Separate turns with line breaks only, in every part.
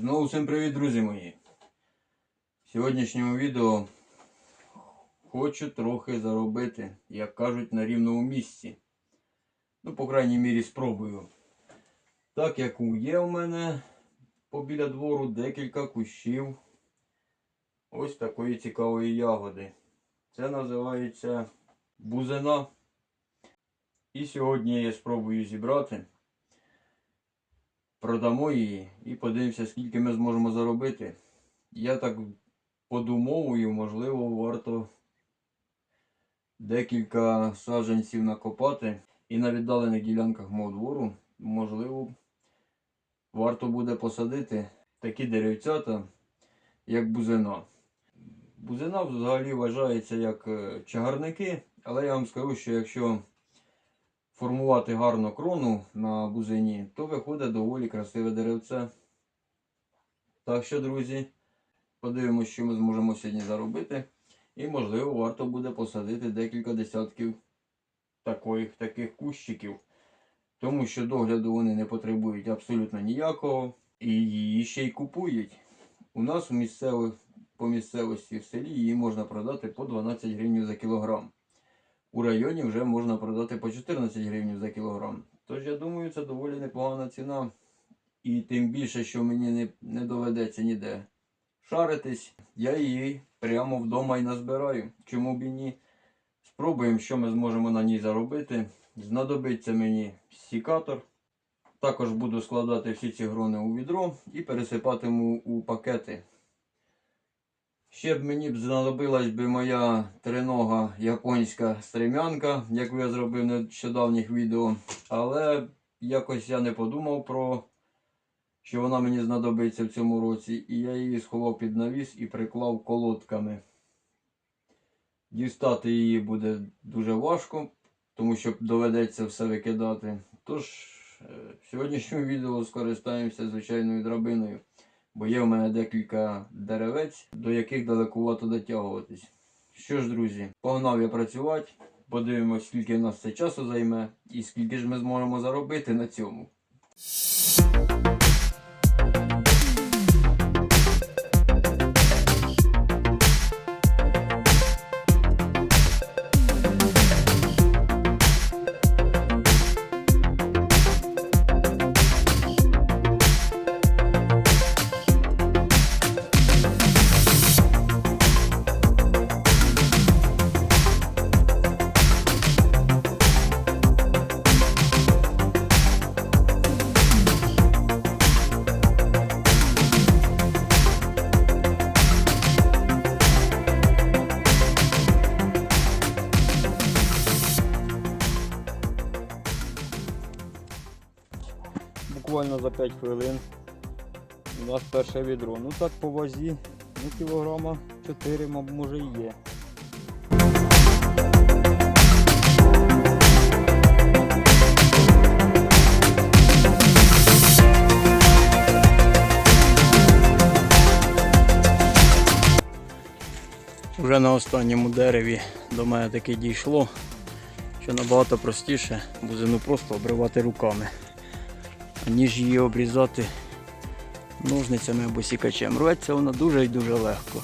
Знову всім привіт, друзі мої. В сьогоднішньому відео хочу трохи заробити, як кажуть, на рівному місці. Ну, по крайній мірі, спробую. Так як є в мене побіля двору декілька кущів ось такої цікавої ягоди. Це називається бузина. І сьогодні я спробую зібрати продамо її і подивимося, скільки ми зможемо заробити. Я так подумовую, можливо, варто декілька саджанців накопати і на віддалених ділянках мого двору, можливо, варто буде посадити такі деревцята, як бузина. Бузина взагалі вважається як е, чагарники, але я вам скажу, що якщо формувати гарну крону на бузині, то виходить доволі красиве деревце. Так що, друзі, подивимося, що ми зможемо сьогодні заробити. І, можливо, варто буде посадити декілька десятків таких, таких кущиків. Тому що догляду вони не потребують абсолютно ніякого. І її ще й купують. У нас у місцевих, по місцевості в селі її можна продати по 12 гривень за кілограм у районі вже можна продати по 14 гривень за кілограм. Тож я думаю, це доволі непогана ціна. І тим більше, що мені не, не доведеться ніде шаритись, я її прямо вдома і назбираю. Чому б і ні? Спробуємо, що ми зможемо на ній заробити. Знадобиться мені сікатор. Також буду складати всі ці грони у відро і пересипатиму у пакети. Ще б мені б знадобилась би моя тринога японська стремянка, яку я зробив в нещодавніх відео. Але якось я не подумав про що вона мені знадобиться в цьому році. І я її сховав під навіс і приклав колодками. Дістати її буде дуже важко, тому що доведеться все викидати. Тож, е, в сьогоднішньому відео скористаємося звичайною драбиною. Бо є в мене декілька деревець, до яких далекувато дотягуватись. Що ж, друзі, погнав я працювати. Подивимось, скільки в нас це часу займе і скільки ж ми зможемо заробити на цьому. Буквально за 5 хвилин у нас перше відро. Ну так по вазі, ну кілограма 4, може і є. Вже на останньому дереві до мене таки дійшло, що набагато простіше бузину просто обривати руками ніж її обрізати ножницями або сікачем. Рветься вона дуже і дуже легко.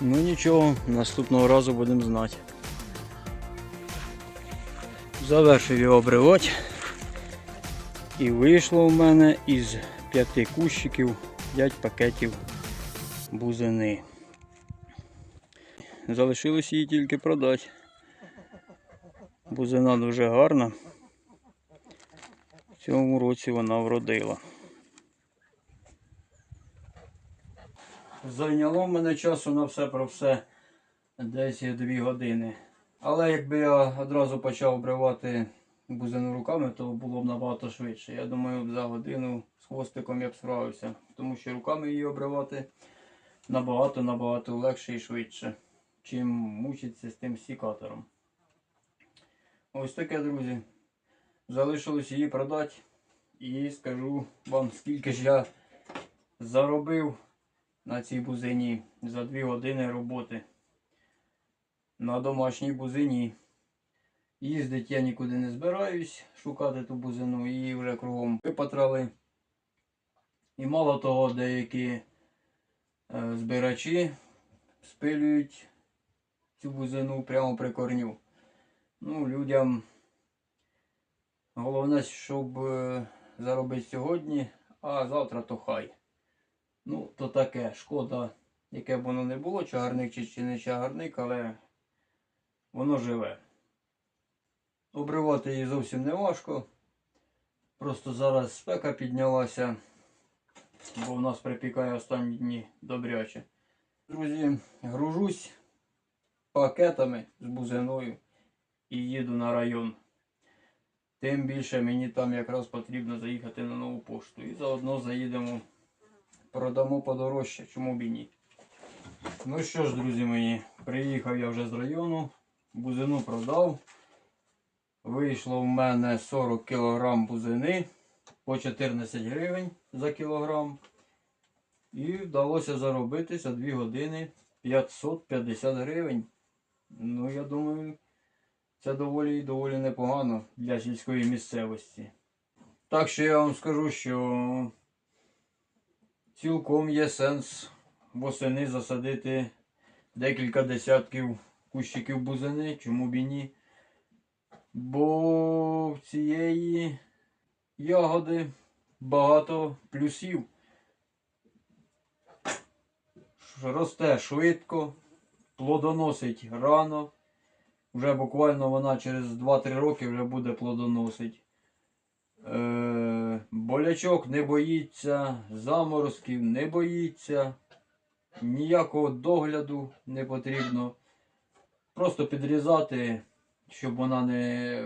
Ну нічого, наступного разу будемо знати. Завершив його обривати. І вийшло в мене із п'яти кущиків 5 пакетів бузини. Залишилось її тільки продати. Бузина дуже гарна. В цьому році вона вродила. Зайняло мене часу на все про все десь 2 години. Але якби я одразу почав обривати бузину руками, то було б набагато швидше. Я думаю, за годину з хвостиком я б справився, тому що руками її обривати набагато-набагато легше і швидше чим мучитися з тим сікатором. Ось таке, друзі. Залишилось її продати. І скажу вам, скільки ж я заробив на цій бузині за 2 години роботи. На домашній бузині. Їздить я нікуди не збираюсь шукати ту бузину, її вже кругом випатрали. І мало того, деякі е, збирачі спилюють цю бузину прямо при корню. Ну, людям головне, щоб е, заробити сьогодні, а завтра то хай. Ну, то таке, шкода, яке б воно не було, чагарник чи, чи не чагарник, але воно живе. Обривати її зовсім не важко. Просто зараз спека піднялася, бо в нас припікає останні дні добряче. Друзі, гружусь пакетами з бузиною і їду на район. Тим більше мені там якраз потрібно заїхати на нову пошту. І заодно заїдемо, продамо подорожче, чому б і ні. Ну що ж, друзі мої, приїхав я вже з району, бузину продав. Вийшло в мене 40 кг бузини по 14 гривень за кілограм. І вдалося заробити за 2 години 550 гривень. Ну, я думаю, це доволі і доволі непогано для сільської місцевості. Так що я вам скажу, що цілком є сенс восени засадити декілька десятків кущиків бузини, чому б і ні. Бо в цієї ягоди багато плюсів. Росте швидко, плодоносить рано. Вже буквально вона через 2-3 роки вже буде плодоносить. Е, болячок не боїться, заморозків не боїться, ніякого догляду не потрібно. Просто підрізати, щоб вона не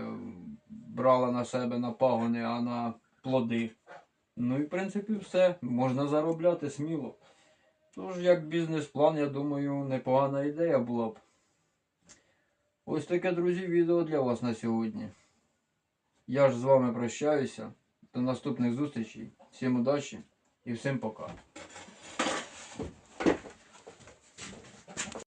брала на себе на пагони, а на плоди. Ну і в принципі все. Можна заробляти сміло. Тож, як бізнес-план, я думаю, непогана ідея була б. Ось таке, друзі, відео для вас на сьогодні. Я ж з вами прощаюся. До наступних зустрічей. Всім удачі і всім пока.